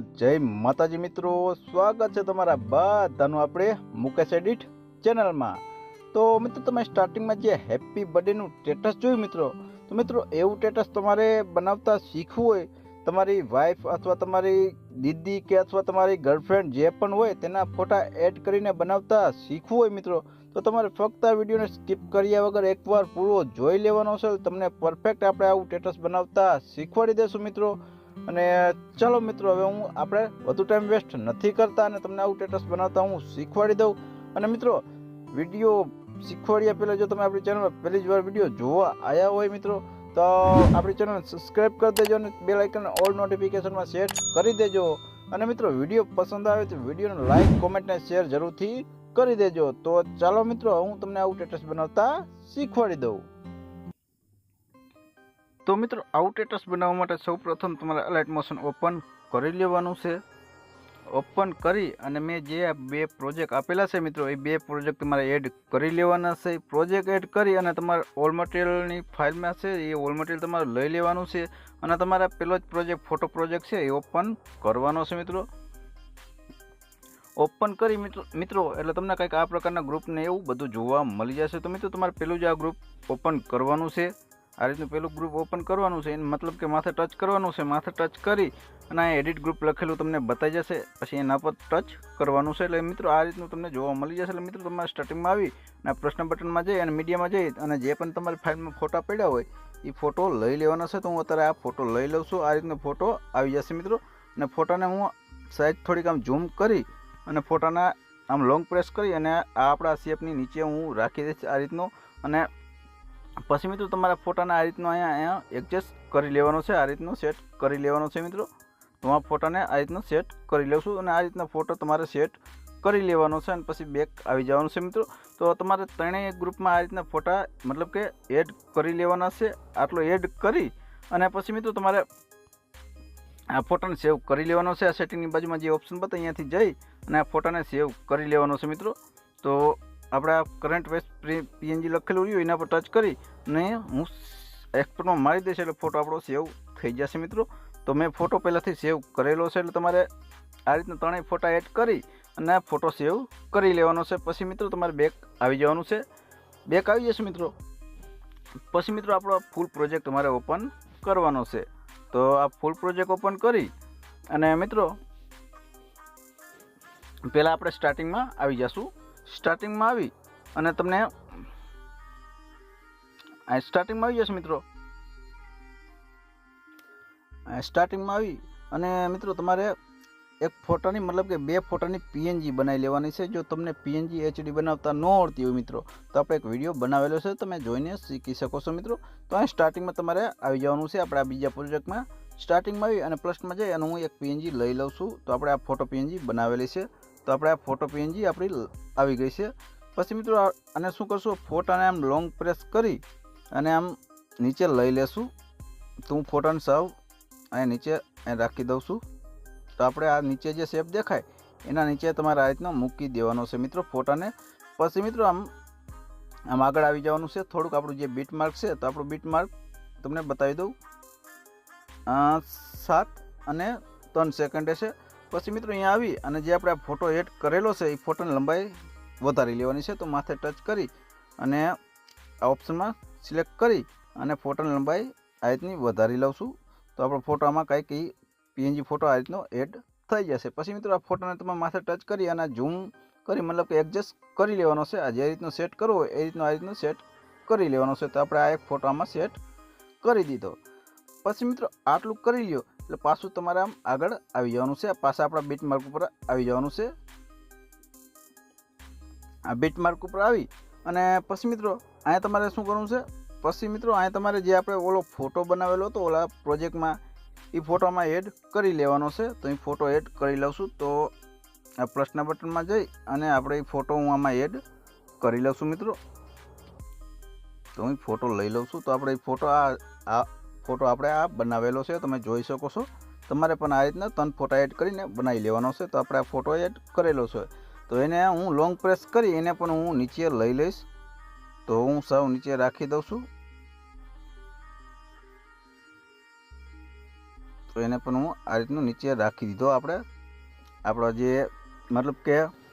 જય માતાજી મિત્રો, સ્વાગત છે તમારા બધાનું આપણે મુકેશ એડિટ ચેનલમાં. તો મિત્રો, તમે સ્ટાર્ટિંગમાં જે હેપી બર્થડેનું સ્ટેટસ જોયું મિત્રો, તો મિત્રો, એવું સ્ટેટસ તમારે બનાવતા શીખવું હોય, તમારી વાઈફ અથવા તમારી દીદી કે અથવા તમારી ગર્લફ્રેન્ડ જે પણ હોય, તેના ફોટા એડ કરીને બનાવતા શીખવું હોય મિત્રો, તો તમારે ફક્ત આ વિડીયોને સ્કીપ કર્યા વગર એકવાર પૂરો જોઈ લેવાનો છે તમને પરફેક્ટ આપણે આવું સ્ટેટસ બનાવતા શીખવાડી દેશું મિત્રો. અને ચલો મિત્રો, હવે હું આપણે વધુ ટાઈમ વેસ્ટ નથી કરતા અને તમને આવું સ્ટેટસ બનાવતા હું શીખવાડી દઉં. અને મિત્રો વીડિયો શીખવાડ્યા પહેલાં જો તમે આપણી ચેનલ પહેલી જ વાર વીડિયો જોવા આવ્યા હોય મિત્રો, તો આપણી ચેનલ સબસ્ક્રાઈબ કરી દેજો અને બે લાઇકન ઓલ નોટિફિકેશનમાં સેટ કરી દેજો. અને મિત્રો વીડિયો પસંદ આવે તો વિડીયોને લાઇક કોમેન્ટ ને શેર જરૂરથી કરી દેજો. તો ચાલો મિત્રો, હું તમને આવું સ્ટેટસ બનાવતા શીખવાડી દઉં. તો મિત્રો, આવું ટેટસ બનાવવા માટે સૌપ્રથમ તમારે અલાઇટ મોશન ઓપન કરી લેવાનું છે. ઓપન કરી અને મેં જે બે પ્રોજેક્ટ આપેલા છે મિત્રો, એ બે પ્રોજેક્ટ તમારે એડ કરી લેવાના છે. પ્રોજેક્ટ એડ કરી અને તમારે ઓલ મટીરિયલની ફાઇલમાં છે, એ ઓલ મટીરિયલ તમારે લઈ લેવાનું છે. અને તમારા પેલો જ પ્રોજેક્ટ ફોટો પ્રોજેક્ટ છે, એ ઓપન કરવાનો છે મિત્રો. ઓપન કરી મિત્રો મિત્રો, એટલે તમને કંઈક આ પ્રકારના ગ્રુપને એવું બધું જોવા મળી જશે. તો મિત્રો, તમારે પેલું જ આ ગ્રુપ ઓપન કરવાનું છે. આ રીતનું પેલું ગ્રુપ ઓપન કરવાનું છે, એને મતલબ કે માથે ટચ કરવાનું છે, માથે ટચ કરી અને આ એડિટ ગ્રુપ લખેલું તમને બતાવી જશે, પછી એના પર ટચ કરવાનું છે. એટલે મિત્રો, આ રીતનું તમને જોવા મળી જશે. એટલે મિત્રો, તમારે સ્ટાર્ટિંગમાં આવી અને પ્રશ્ન બટનમાં જઈ અને મીડિયામાં જઈ અને જે પણ તમારી ફાઇલમાં ફોટા પડ્યા હોય, એ ફોટો લઈ લેવાનો છે. તો હું અત્યારે આ ફોટો લઈ લઉં છું. આ રીતનો ફોટો આવી જશે મિત્રો. અને ફોટાને હું સાઈઝ થોડીક આમ ઝૂમ કરી અને ફોટાના આમ લોંગ પ્રેસ કરી અને આ આપણા શેપની નીચે હું રાખી દઈશ આ રીતનો. અને પછી મિત્રો તમારા ફોટાને આ રીતનો અહીંયા અહીંયા એડજસ્ટ કરી લેવાનો છે. આ રીતનો સેટ કરી લેવાનો છે મિત્રો. તો આ ફોટાને આ રીતનો સેટ કરી લઉં છું અને આ રીતનો ફોટો તમારે સેટ કરી લેવાનો છે અને પછી બેક આવી જવાનું છે મિત્રો. તો તમારે ત્રણેય ગ્રુપમાં આ રીતના ફોટા મતલબ કે એડ કરી લેવાના છે. આટલો એડ કરી અને પછી મિત્રો તમારે આ ફોટાને સેવ કરી લેવાનો છે. આ સેટિંગની બાજુમાં જે ઓપ્શન બતા અહીંયાથી જઈ અને આ ફોટાને સેવ કરી લેવાનો છે મિત્રો. તો આપણે આ કરંટ વેસ્ટ પીએનજી લખેલું રહ્યું, એના પર ટચ કરી અને હું એક્સપોર્ટમાં મારી દઈશ એટલે ફોટો આપણો સેવ થઈ જશે મિત્રો. તો મેં ફોટો પહેલાંથી સેવ કરેલો છે એટલે તમારે આ રીતના ત્રણેય ફોટા એડ કરી અને આ ફોટો સેવ કરી લેવાનો છે. પછી મિત્રો તમારે બેક આવી જવાનું છે. બેક આવી જશે મિત્રો. પછી મિત્રો આપણો ફૂલ પ્રોજેક્ટ તમારે ઓપન કરવાનો છે. તો આ ફૂલ પ્રોજેક્ટ ઓપન કરી અને મિત્રો, પહેલાં આપણે સ્ટાર્ટિંગમાં આવી જશું. સ્ટાર્ટિંગમાં આવી અને તમને આ સ્ટાર્ટિંગમાં આવી જશે મિત્રો. સ્ટાર્ટિંગમાં આવી અને મિત્રો તમારે એક ફોટાની મતલબ કે બે ફોટાની પીએનજી બનાવી લેવાની છે. જો તમને પીએનજી એચડી બનાવતા ન આવડતી હોય મિત્રો, તો આપણે એક વીડિયો બનાવેલો છે. તમે જોઈને શીખી શકો છો મિત્રો. તો અહીં સ્ટાર્ટિંગમાં તમારે આવી જવાનું છે આપણે આ બીજા પ્રોજેક્ટમાં. સ્ટાર્ટિંગમાં આવી અને પ્લસમાં જઈ અને હું એક પીએનજી લઈ લઉં છું. તો આપણે આ ફોટો પીએનજી બનાવેલી છે. તો આપણે આ ફોટો પીએનજી આપણી આવી ગઈ છે. પછી મિત્રો અને શું કરશું? ફોટાને આમ લોંગ પ્રેસ કરી અને આમ નીચે લઈ લેશું. તો હું ફોટાને સાવ અહીંયા નીચે રાખી દઉં છું. તો આપણે આ નીચે જે શેપ દેખાય, એના નીચે તમારે આ રીતનો મૂકી દેવાનો છે મિત્રો ફોટાને પછી મિત્રો આમ આમ આગળ આવી જવાનું છે. થોડુંક આપણું જે બીટ માર્ક છે, તો આપણું બીટ માર્ક તમને બતાવી દઉં. સાત અને ત્રણ સેકન્ડે છે. પછી મિત્રો અહીંયા આવી અને જે આપણે ફોટો એડ કરેલો છે, એ ફોટોની લંબાઈ વધારી લેવાની છે, તો માથે ટચ કરી અને આ ઓપ્શનમાં સિલેક્ટ કરી અને ફોટોની લંબાઈ આ રીતની વધારી લઉં છું. તો આપણો ફોટો આમાં કંઈ એ પીએનજી ફોટો આ રીતનો એડ થઈ જશે. પછી મિત્રો આ ફોટોને તમે માથે ટચ કરી અને ઝૂમ કરી, મતલબ કે એડજસ્ટ કરી લેવાનો છે. આ જે રીતનો સેટ કરવો એ રીતનો આ રીતનો સેટ કરી લેવાનો છે. તો આપણે આ એક ફોટો આમાં સેટ કરી દીધો. પછી મિત્રો આટલું કરી લ્યો. એટલે પાછું તમારે આમ આગળ આવી જવાનું છે. પાછા આપણા બીટ માર્ક ઉપર આવી જવાનું છે. આ બીટ માર્ક ઉપર આવી અને પછી મિત્રો, અહીંયા તમારે શું કરવું છે? પછી મિત્રો, અહીંયા તમારે જે આપણે ઓલો ફોટો બનાવેલો હતો, ઓલા પ્રોજેક્ટમાં એ ફોટોમાં એડ કરી લેવાનો છે. તો એ ફોટો એડ કરી લઉં છું તો આ પ્રશ્ન બટનમાં જઈ અને આપણે એ ફોટો હું આમાં એડ કરી લઉં છું મિત્રો. તો હું ફોટો લઈ લઉં છું. તો આપણે એ ફોટો આ આ ફોટો આપણે આ બનાવેલો છે, તમે જોઈ શકો છો. તમારે પણ આ રીતના ત્રણ ફોટા એડ કરીને બનાવી લેવાનો છે, તો આપણે આ ફોટો એડ કરેલો છે. તો એને હું લોંગ પ્રેસ કરી એને પણ હું નીચે લઈ લઈશ. તો હું સાવ નીચે રાખી દઉં છું. તો એને પણ હું આ રીતનું નીચે રાખી દીધો આપણે. આપણો જે મતલબ કે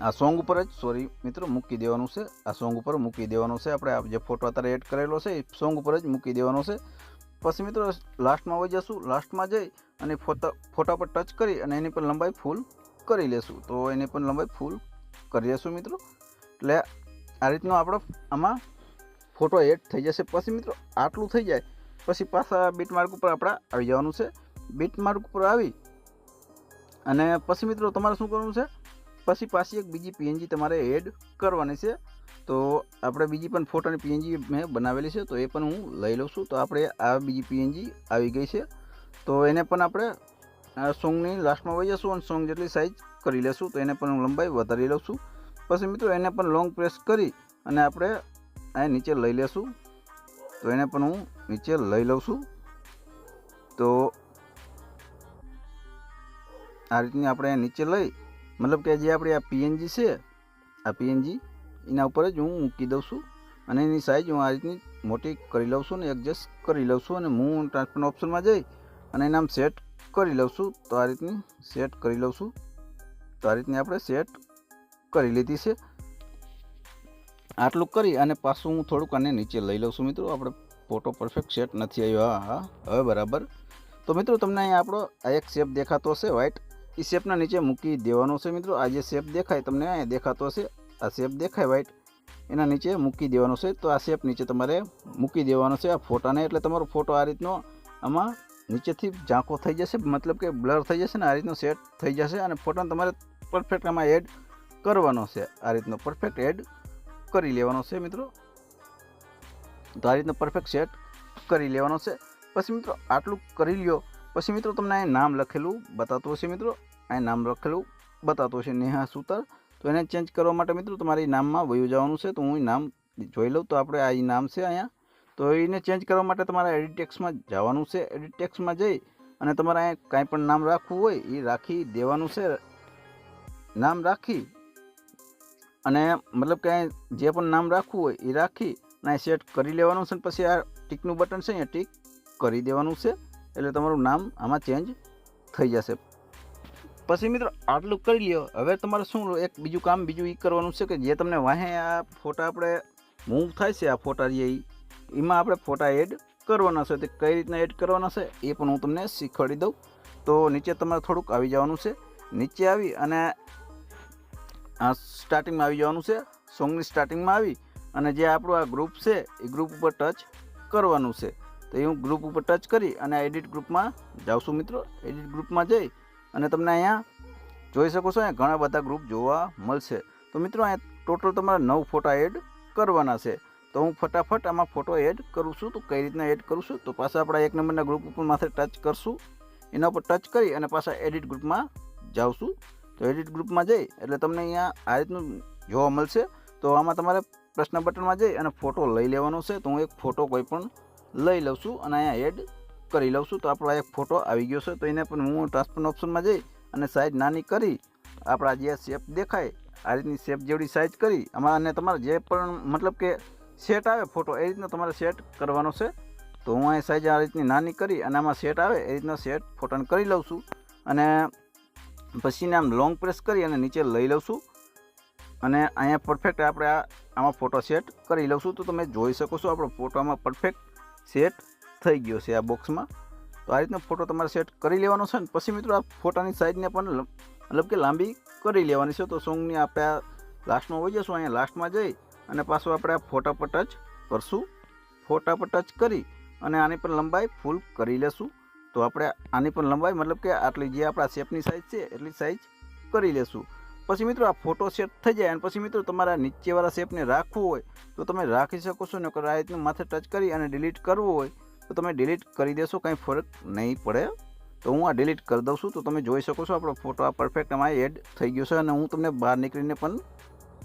આ સોંગ ઉપર જ સોરી મિત્રો, મૂકી દેવાનું છે. આ સોંગ ઉપર મૂકી દેવાનું છે. આપણે આ જે ફોટો અત્યારે એડ કરેલો છે, એ સોંગ ઉપર જ મૂકી દેવાનો છે. પછી મિત્રો લાસ્ટમાં વહી જશું. લાસ્ટમાં જઈ અને ફોટા ફોટા પર ટચ કરી અને એની પણ લંબાઈ ફૂલ કરી લેશું. તો એની પણ લંબાઈ ફૂલ કરી લેશું મિત્રો. એટલે આ રીતનો આપણો આમાં ફોટો એડ થઈ જશે. પછી મિત્રો, આટલું થઈ જાય. પછી પાછા બીટ માર્ક ઉપર આપણે આવી જવાનું છે. બીટ માર્ક ઉપર આવી અને પછી મિત્રો, તમારે શું કરવાનું છે? પછી પાછી એક બીજી પીએનજી તમારે એડ કરવાની છે. તો આપણે બીજી પણ ફોટોની પીએનજી મેં બનાવેલી છે, તો એ પણ હું લઈ લઉં છું. તો આપણે આ બીજી પીએનજી આવી ગઈ છે. તો એને પણ આપણે સોંગની લાસ્ટમાં વહી જશું અને સોંગ જેટલી સાઇઝ કરી લેશું, તો એને પણ હું લંબાઈ વધારી લઉં છું. પછી મિત્રો એને પણ લોંગ પ્રેસ કરી અને આપણે આ નીચે લઈ લેશું. તો એને પણ હું નીચે લઈ લઉં છું. તો આ રીતની આપણે નીચે લઈ મતલબ કે જે આપણી આ પીએનજી છે, આ પીએનજી એના ઉપર જ હું મૂકી દઉં છું અને એની સાઇઝ હું આ રીતની મોટી કરી લઉં છું ને એડજસ્ટ કરી લઉં છું અને હું ટ્રાન્સપોર્ટ ઓપ્શનમાં જઈ અને એના સેટ કરી લઉં છું. તો આ રીતની સેટ કરી લઉં છું. તો આ રીતની આપણે સેટ કરી લીધી છે. આટલું કરી અને પાછું હું થોડુંક આને નીચે લઈ લઉં છું મિત્રો. આપણે ફોટો પરફેક્ટ સેટ નથી આવ્યો. હા હવે બરાબર. તો મિત્રો, તમને અહીંયા આપણો આ એક શેપ દેખાતો હશે વ્હાઇટ એ શેપના નીચે મૂકી દેવાનો છે મિત્રો. આ જે શેપ દેખાય તમને અહીંયા દેખાતો હશે. આ શેપ દેખાય વ્હાઇટ એના નીચે મૂકી દેવાનો છે. તો આ શેપ નીચે તમારે મૂકી દેવાનો છે આ ફોટાને. એટલે તમારો ફોટો આ રીતનો આમાં નીચેથી ઝાંકો થઈ જશે. મતલબ કે બ્લર થઈ જશે ને આ રીતનો સેટ થઈ જશે અને ફોટાને તમારે પરફેક્ટ આમાં એડ કરવાનો છે. આ રીતનો પરફેક્ટ એડ કરી લેવાનો છે મિત્રો. તો આ રીતનો પરફેક્ટ સેટ કરી લેવાનો છે. પછી મિત્રો, આટલું કરી લ્યો. પછી મિત્રો, તમને અહીં નામ લખેલું બતાતું હશે મિત્રો. અહીં નામ લખેલું બતાતું છે નેહા સુતર. તો એને ચેન્જ કરવા માટે મિત્રો તમારે નામમાં વયું જવાનું છે, તો હું એ નામ જોઈ લઉં. તો આપણે આ નામ છે અહીંયા. તો એને ચેન્જ કરવા માટે તમારે એડિટ ટેક્સમાં જવાનું છે. એડિટ ટેક્સમાં જઈ અને તમારે અહીંયા કાંઈ પણ નામ રાખવું હોય એ રાખી દેવાનું છે. નામ રાખી અને મતલબ કે જે પણ નામ રાખવું હોય એ રાખી અને સેટ કરી લેવાનું છે પછી આ ટીકનું બટન છે અહીંયા ટીક કરી દેવાનું છે. એટલે તમારું નામ આમાં ચેન્જ થઈ જશે. પછી મિત્રો આટલું કરી લ્યો. હવે તમારે શું એક બીજું કામ બીજું એ કરવાનું છે કે જે તમને વાહે આ ફોટા આપણે મૂવ થાય છે આ ફોટા જે એમાં આપણે ફોટા એડ કરવાના છે. તે કઈ રીતના એડ કરવાના છે એ પણ હું તમને શીખવાડી દઉં. તો નીચે તમારે થોડુંક આવી જવાનું છે. નીચે આવી અને આ સ્ટાર્ટિંગમાં આવી જવાનું છે. સોંગની સ્ટાર્ટિંગમાં આવી અને જે આપણું આ ગ્રુપ છે, એ ગ્રુપ ઉપર ટચ કરવાનું છે. તો એ હું ગ્રુપ ઉપર ટચ કરી અને એડિટ ગ્રુપમાં જાઉં છું મિત્રો. એડિટ ગ્રુપમાં જઈ અને તમને અહીંયા જોઈ શકો છો, અહીંયા ઘણા બધા ગ્રુપ જોવા મળશે. તો મિત્રો, અહીંયા ટોટલ તમારા નવ ફોટા એડ કરવાના છે. તો હું ફટાફટ આમાં ફોટો એડ કરું છું. તો કઈ રીતના એડ કરું છું? તો પાછા આપણા એક નંબરના ગ્રુપ ઉપર માથે ટચ કરશું. એના ઉપર ટચ કરી અને પાછા એડિટ ગ્રુપમાં જાઉં છું તો એડિટ ગ્રુપમાં જઈ, એટલે તમને અહીંયા આ રીતનું જોવા મળશે. તો આમાં તમારે પ્રશ્ન બટનમાં જઈ અને ફોટો લઈ લેવાનો છે. તો હું એક ફોટો કોઈ પણ લઈ લઉં છું અને અહીંયા એડ કરી લઉં છું, તો આપણો એક ફોટો આવી ગયો છે, તો એને પણ હું ટ્રાન્સફર ઓપ્શનમાં જઈ અને સાઈઝ નાની કરી, આપણા જે શેપ દેખાય, આ રીતની શેપ જેવડી સાઈઝ કરી, આમાં અને તમારે જે પણ મતલબ કે સેટ આવે ફોટો, એ રીતનો તમારે સેટ કરવાનો છે. તો હું અહીં સાઈઝ આ રીતની નાની કરી અને આમાં સેટ આવે, એ રીતનો સેટ ફોટોને કરી લઉં છું અને પછીને આમ લોંગ પ્રેસ કરી અને નીચે લઈ લઉં છું. અને અહીંયા પરફેક્ટ આપણે આમાં ફોટો સેટ કરી લઉં છું, તો તમે જોઈ શકો છો, આપણો ફોટોમાં પરફેક્ટ સેટ થઈ ગયો છે આ બોક્સમાં તો આ રીતનો ફોટો તમારે સેટ કરી લેવાનો છે ને પછી મિત્રો આ ફોટાની સાઇઝને પણ મતલબ કે લાંબી કરી લેવાની છે. તો સોંગની આપણે આ લાસ્ટમાં હોઈ જશું, અહીંયા લાસ્ટમાં જઈ અને પાછું આપણે આ ફોટા પર ટચ કરશું. ફોટા પર ટચ કરી અને આની પણ લંબાઈ ફૂલ કરી લેશું. તો આપણે આની પણ લંબાઈ, મતલબ કે આટલી જે આપણા શેપની સાઇઝ છે, એટલી સાઇઝ કરી લેશું. પછી મિત્રો આ ફોટો સેટ થઈ જાય અને પછી મિત્રો તમારા નીચેવાળા શેપને રાખવું હોય તો તમે રાખી શકો છો. ને આ રીતનું માથે ટચ કરી અને ડિલીટ કરવું હોય તો તમે ડિલીટ કરી દેશો, કાંઈ ફરક નહીં પડે. તો હું આ ડિલીટ કરી દઉં છું, તો તમે જોઈ શકો છો આપણો ફોટો આ પરફેક્ટ અમારે એડ થઈ ગયો છે અને હું તમને બહાર નીકળીને પણ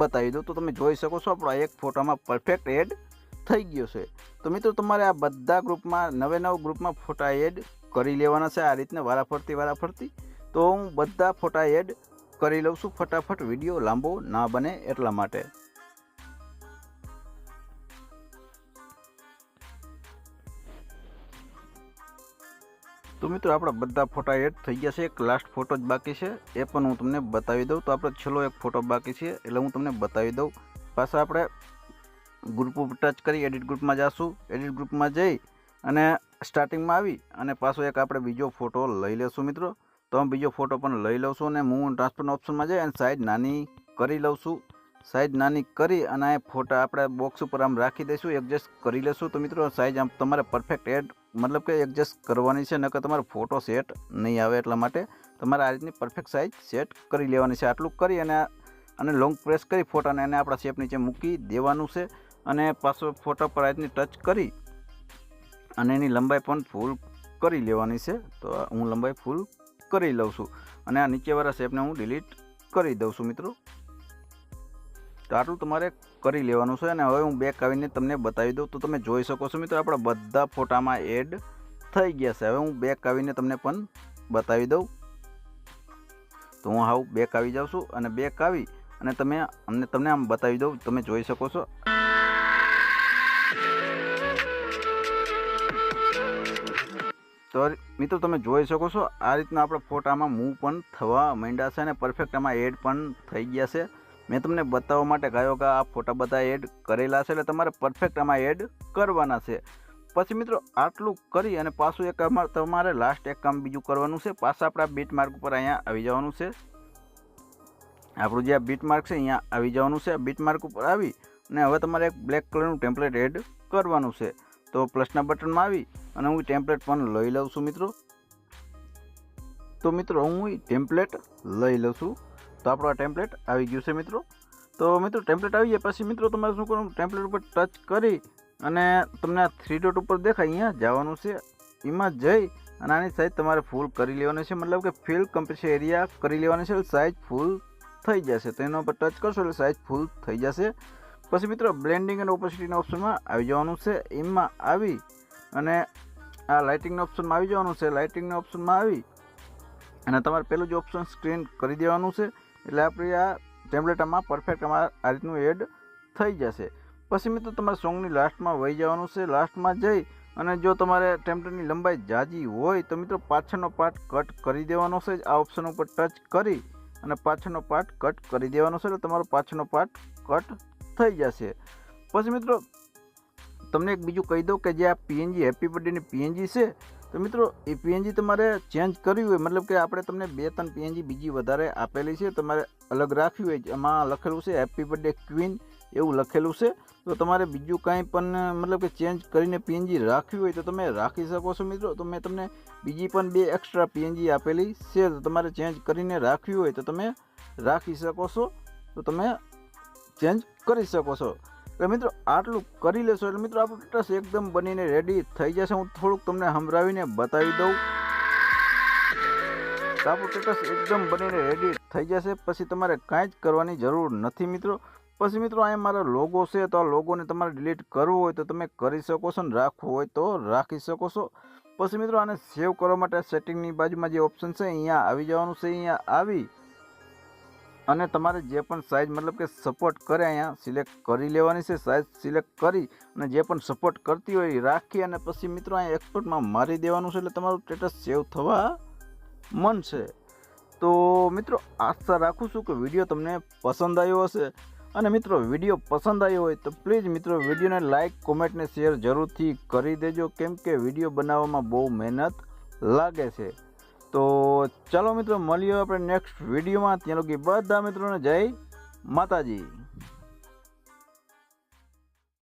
બતાવી દઉં. તો તમે જોઈ શકો છો આપણો એક ફોટામાં પરફેક્ટ એડ થઈ ગયો છે. તો મિત્રો, તમારે આ બધા ગ્રુપમાં નવે નવ ગ્રુપમાં ફોટા એડ કરી લેવાના છે, આ રીતના વારાફરતી વારાફરતી. તો હું બધા ફોટા એડ કરી લઉં છું, ફટાફટ વીડિયો લાંબો ના બને એટલા માટે. તો મિત્રો, આપણા બધા ફોટા એડ થઈ ગયા છે. એક લાસ્ટ ફોટો જ બાકી છે. એ પણ હું તમને બતાવી દઉં. તો આપણો છેલ્લો એક ફોટો બાકી છે, એટલે હું તમને બતાવી દઉં. પાછા આપણે ગ્રુપ ટચ કરી એડિટ ગ્રુપમાં જઈશું એડિટ ગ્રુપમાં જઈ અને સ્ટાર્ટિંગમાં આવી અને પાછો એક આપણે બીજો ફોટો લઈ લેશું મિત્રો. તો હું બીજો ફોટો પણ લઈ લઉં છું અને હું ટ્રાન્સફર ઓપ્શનમાં જઈ અને સાઈઝ નાની કરી લઉં છું. સાઈઝ નાની કરી અને આ ફોટા આપણે બોક્સ ઉપર આમ રાખી દઈશું એડજસ્ટ કરી લેશું. તો મિત્રો સાઈઝ આમ તમારે પરફેક્ટ એડ મતલબ કે એડજસ્ટ કરવાની છે, નકર તમારો ફોટો સેટ નહીં આવે એટલા માટે તમારે આ રીતની પરફેક્ટ સાઈઝ સેટ કરી લેવાની છે. આટલું કરી અને અને લોંગ પ્રેસ કરી ફોટાને એને આપણા શેપ નીચે મૂકી દેવાનું છે. અને પાછો ફોટા પર આ રીતની ટચ કરી અને એની લંબાઈ પણ ફૂલ કરી લેવાની છે. તો હું લંબાઈ ફૂલ કરી લઉં છું. અને આ નીચેવાળા શેપને હું ડિલીટ કરી દઉં છું મિત્રો. તો આટલું તમારે કરી લેવાનું છે અને હવે હું બેક આવીને તમને બતાવી દઉં. તો તમે જોઈ શકો છો મિત્રો, આપણા બધા ફોટામાં એડ થઈ ગયા છે. હવે હું બેક આવીને તમને પણ બતાવી દઉં. તો હું હાવ બેક આવી જાઉં છું અને બેક આવી અને તમે અમને તમને આમ બતાવી દઉં. તમે જોઈ શકો છો. તો મિત્રો, તમે જોઈ શકો છો, આ રીતના આપણા ફોટામાં મૂવ પણ થવા માંડ્યા છે અને પરફેક્ટ આમાં એડ પણ થઈ ગયા છે. મેં તમને બતાવવા માટે કહ્યો કે આ ફોટા બધા એડ કરેલા છે એટલે તમારે પરફેક્ટ આમાં એડ કરવાના છે. પછી મિત્રો, આટલું કરી અને પાછું એક તમારે લાસ્ટ એક કામ બીજું કરવાનું છે. પાછા આપણા બીટ માર્ક ઉપર અહીંયા આવી જવાનું છે. આપણું જે બીટ માર્ક છે અહીંયા આવી જવાનું છે. બીટ માર્ક ઉપર આવી અને હવે તમારે એક બ્લેક કલરનું ટેમ્પલેટ એડ કરવાનું છે. તો પ્લસના બટનમાં આવી અને હું ટેમ્પલેટ પણ લઈ લઉં છું મિત્રો. તો મિત્રો, હું ટેમ્પલેટ લઈ લઉં છું. તો આપણો આ ટેમ્પલેટ આવી ગયું છે મિત્રો. તો મિત્રો ટેમ્પલેટ આવી જાય પછી મિત્રો તમારે શું કરવાનું? ટેમ્પલેટ ઉપર ટચ કરી અને તમને આ થ્રી ડોટ ઉપર દેખાય, અહીંયા જવાનું છે. એમાં જઈ અને આની સાઈઝ તમારે ફૂલ કરી લેવાની છે. મતલબ કે ફિલ કમ્પ્રેસ એરિયા કરી લેવાની છે સાઈઝ ફૂલ થઈ જશે. તો એના ઉપર ટચ કરશો એટલે સાઈઝ ફૂલ થઈ જશે. પછી મિત્રો બ્લેન્ડિંગ અને ઓપોસિટીના ઓપ્શનમાં આવી જવાનું છે. એમાં આવી અને આ લાઇટિંગના ઓપ્શનમાં આવી જવાનું છે. લાઇટિંગના ઓપ્શનમાં આવી અને તમારે પહેલું જ ઓપ્શન સ્ક્રીન કરી દેવાનું છે. એટલે આપણી આ ટેમ્પલેટ આમાં પરફેક્ટ અમારે આ રીતનું એડ થઈ જશે. પછી મિત્રો તમારે સોંગની લાસ્ટમાં વહી જવાનું છે. લાસ્ટમાં જઈ અને જો તમારે ટેમ્પલેટની લંબાઈ જાજી હોય તો મિત્રો પાછળનો પાર્ટ કટ કરી દેવાનો છે. આ ઓપ્શન ઉપર ટચ કરી અને પાછળનો પાર્ટ કટ કરી દેવાનો છે. એટલે તમારો પાછળનો પાર્ટ કટ થઈ જશે. પછી મિત્રો તમને એક બીજું કહી દઉં કે જે આ પીએનજી હેપી બર્થડેની પીએનજી છે તો મિત્રો, એ પીએનજી તમારે ચેન્જ કરવી હોય, મતલબ કે આપણે તમને બે ત્રણ પીએનજી બીજી વધારે આપેલી છે, તમારે અલગ રાખવી હોય એમાં લખેલું છે હેપી બર્થડે ક્વીન એવું લખેલું છે. તો તમારે બીજું કાંઈ પણ, મતલબ કે ચેન્જ કરીને પીએનજી રાખવી હોય તો તમે રાખી શકો છો મિત્રો. તો મેં તમને બીજી પણ બે એક્સ્ટ્રા પીએનજી આપેલી છે, તો તમારે ચેન્જ કરીને રાખવી હોય તો તમે રાખી શકો છો. તો તમે ચેન્જ કરી શકો છો. એટલે મિત્રો, આટલું કરી લેશો એટલે મિત્રો, આપણું સ્ટેટસ એકદમ બનીને રેડી થઈ જશે. હું થોડુંક તમને સંભળાવીને બતાવી દઉં. આપણું ટેટસ એકદમ બનીને રેડી થઈ જશે. પછી તમારે કાંઈ જ કરવાની જરૂર નથી મિત્રો. પછી મિત્રો, અહીંયા મારો લોગો છે, તો આ લોગોને તમારે ડિલીટ કરવો હોય તો તમે કરી શકો છો ને રાખવો હોય તો રાખી શકો છો. પછી મિત્રો, આને સેવ કરવા માટે સેટિંગની બાજુમાં જે ઓપ્શન છે, અહીંયા આવી જવાનું છે, અહીંયા આવી. અને તમારે જે પણ સાઇઝ મતલબ કે સપોર્ટ કરે અહીંયા સિલેક્ટ કરી લેવાની છે સાઇઝ સિલેક્ટ કરી અને જે પણ સપોર્ટ કરતી હોય એ રાખી અને પછી મિત્રો અહીંયા એક્સપોર્ટમાં મારી દેવાનું છે એટલે તમારું સ્ટેટસ સેવ થવા મનશે તો મિત્રો આશા રાખું છું કે વીડિયો તમને પસંદ આવ્યો હશે. અને મિત્રો વીડિયો પસંદ આવ્યો હોય તો પ્લીઝ મિત્રો વિડીયોને લાઇક કોમેન્ટને શેર જરૂરથી કરી દેજો, કેમ કે વીડિયો બનાવવામાં બહુ મહેનત લાગે છે. તો ચાલો મિત્રો મળીએ આપણે નેક્સ્ટ વિડીયોમાં. ત્યાં લગી બધા મિત્રોને જય માતાજી.